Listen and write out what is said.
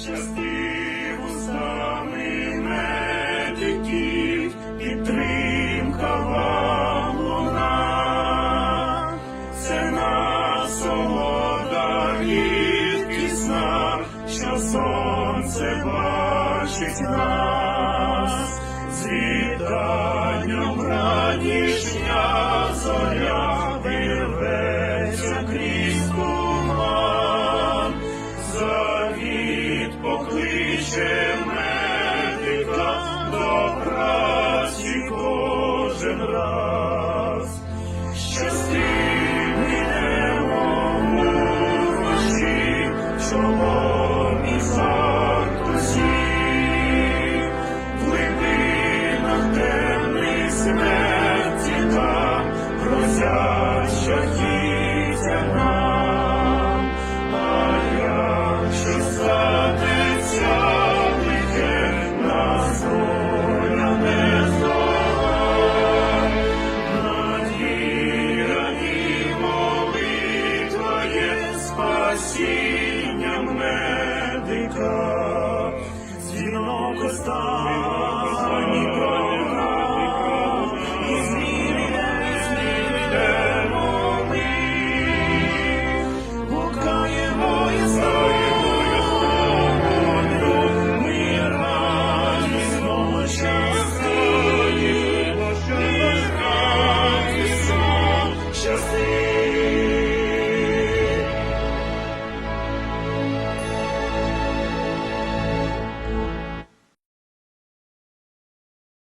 щасти устами медиків, підтримка вам луна, це насолода рідкісна, що сонце бачить нас, з вітанням ранішня Rad. Христа, Зінного Христа.